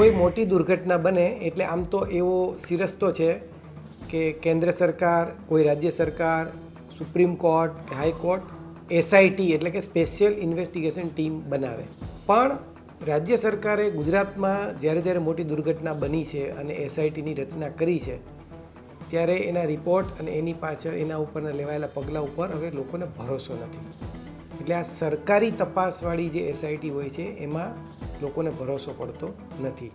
કોઈ મોટી દુર્ઘટના બને એટલે આમ તો એવો સિરસ્તો છે કે કેન્દ્ર સરકાર, કોઈ રાજ્ય સરકાર, સુપ્રીમ કોર્ટ કે હાઈકોર્ટ એસઆઈટી એટલે કે સ્પેશિયલ ઇન્વેસ્ટિગેશન ટીમ બનાવે. પણ રાજ્ય સરકારે ગુજરાતમાં જ્યારે જ્યારે મોટી દુર્ઘટના બની છે અને એસઆઈટીની રચના કરી છે, ત્યારે એના રિપોર્ટ અને એની પાછળ એના ઉપરના લેવાયેલા પગલાં ઉપર હવે લોકોને ભરોસો નથી. એટલે આ સરકારી તપાસવાળી જે એસઆઈટી હોય છે, એમાં લોકોને ભરોસો પડતો નથી.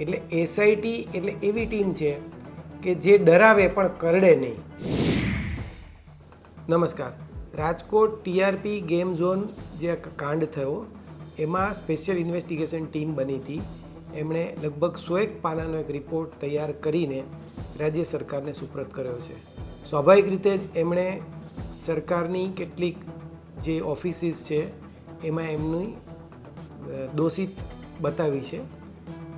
એટલે એસઆઈટી એટલે એવી ટીમ છે કે જે ડરાવે પણ કરડે નહીં. નમસ્કાર. રાજકોટ ટીઆરપી ગેમ ઝોન જે કાંડ થયો, એમાં સ્પેશિયલ ઇન્વેસ્ટિગેશન ટીમ બની હતી. એમણે લગભગ સો એક પાનાનો એક રિપોર્ટ તૈયાર કરીને રાજ્ય સરકારને સુપ્રત કર્યો છે. સ્વાભાવિક રીતે જ એમણે સરકારની કેટલીક જે ઓફિસીસ છે, એમાં એમની દોષિત બતાવી છે.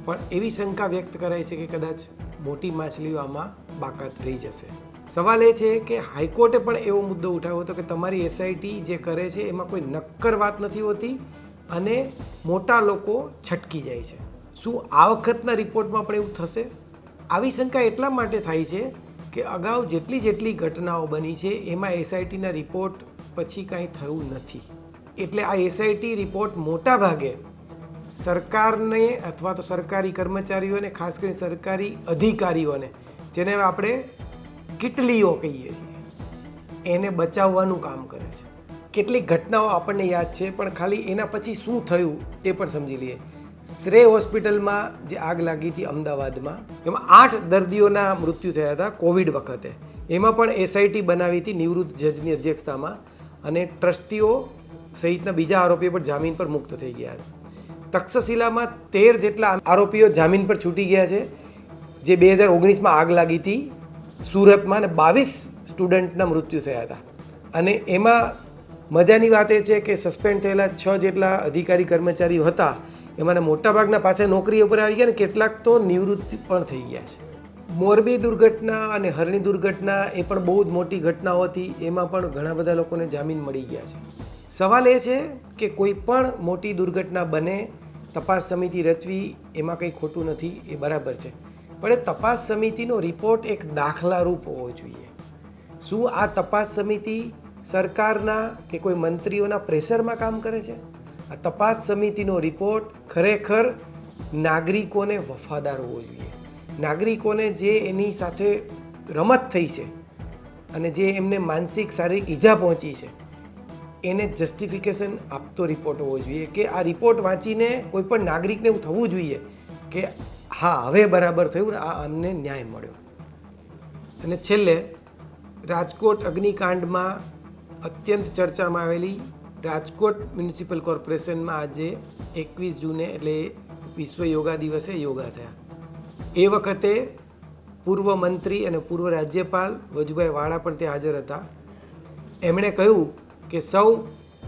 પણ એવી શંકા વ્યક્ત કરાય છે કે કદાચ મોટી માછલીઓ આમાં બાકાત રહી જશે. સવાલ એ છે કે હાઈકોર્ટે પણ એવો મુદ્દો ઉઠાવ્યો હતો કે તમારી એસઆઈટી જે કરે છે એમાં કોઈ નક્કર વાત નથી હોતી અને મોટા લોકો છટકી જાય છે. શું આ વખતના રિપોર્ટમાં પણ એવું થશે? આવી શંકા એટલા માટે થાય છે કે અગાઉ જેટલી જેટલી ઘટનાઓ બની છે, એમાં એસઆઈટીના રિપોર્ટ પછી કાંઈ થયું નથી. એટલે આ એસઆઈટી રિપોર્ટ મોટા ભાગે સરકારને અથવા તો સરકારી કર્મચારીઓને, ખાસ કરીને સરકારી અધિકારીઓને, જેને આપણે કિટલીઓ કહીએ છીએ, એને બચાવવાનું કામ કરે છે. કેટલીક ઘટનાઓ આપણને યાદ છે, પણ ખાલી એના પછી શું થયું એ પણ સમજી લઈએ. શ્રેય હોસ્પિટલમાં જે આગ લાગી હતી અમદાવાદમાં, એમાં આઠ દર્દીઓના મૃત્યુ થયા હતા કોવિડ વખતે. એમાં પણ એસઆઈટી બનાવી હતી નિવૃત્ત જજની અધ્યક્ષતામાં અને ટ્રસ્ટીઓ સહિતના બીજા આરોપીઓ પણ જામીન પર મુક્ત થઈ ગયા છે તક્ષશિલામાં તેર જેટલા આરોપીઓ જામીન પર છૂટી ગયા છે, જે બે હજાર ઓગણીસમાં આગ લાગી હતી. સુરતમાં અને બાવીસ સ્ટુડન્ટના મૃત્યુ થયા હતા. અને એમાં મજાની વાત એ છે કે સસ્પેન્ડ થયેલા છ જેટલા અધિકારી કર્મચારીઓ હતા, એમાંના મોટાભાગના પાછા નોકરી ઉપર આવી ગયા ને કેટલાક તો નિવૃત્તિ પણ થઈ ગયા છે. મોરબી દુર્ઘટના અને હરણી દુર્ઘટના એ પણ બહુ જ મોટી ઘટનાઓ હતી, એમાં પણ ઘણા બધા લોકોને જામીન મળી ગયા છે. સવાલ એ છે કે કોઈ પણ મોટી દુર્ઘટના બને, તપાસ સમિતિ રચવી એમાં કંઈ ખોટું નથી, એ બરાબર છે. પણ એ તપાસ સમિતિનો રિપોર્ટ એક દાખલારૂપ હોવો જોઈએ. શું આ તપાસ સમિતિ સરકારના કે કોઈ મંત્રીઓના પ્રેશરમાં કામ કરે છે? આ તપાસ સમિતિનો રિપોર્ટ ખરેખર નાગરિકોને વફાદાર હોવો જોઈએ. નાગરિકોને જે એની સાથે રમત થઈ છે અને જે એમને માનસિક શારીરિક ઈજા પહોંચી છે એને જસ્ટિફિકેશન આપતો રિપોર્ટ હોવો જોઈએ કે આ રિપોર્ટ વાંચીને કોઈ પણ નાગરિકને એવું થવું જોઈએ કે હા, હવે બરાબર થયું આ અમને ન્યાય મળ્યો. અને છેલ્લે, રાજકોટ અગ્નિકાંડમાં અત્યંત ચર્ચામાં આવેલી રાજકોટ મ્યુનિસિપલ કોર્પોરેશનમાં આજે એકવીસ જૂને, એટલે વિશ્વ યોગા દિવસે યોગા થયા. એ વખતે પૂર્વ મંત્રી અને પૂર્વ રાજ્યપાલ વજુભાઈ વાળા પણ ત્યાં હાજર હતા. એમણે કહ્યું કે સૌ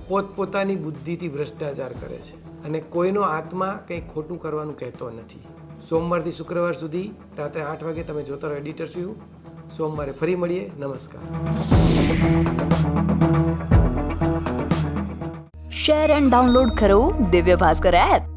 પોતપોતાની બુદ્ધિથી ભ્રષ્ટાચાર કરે છે અને કોઈનો આત્મા કંઈ ખોટું કરવાનું કહેતો નથી. સોમવારથી શુક્રવાર સુધી રાત્રે આઠ વાગે તમે જોતા રહો એડિટર્સ વ્યૂ સોમવારે ફરી મળીએ. નમસ્કાર. શેર એન્ડ ડાઉનલોડ કરો દિવ્ય ભાસ્કર એપ.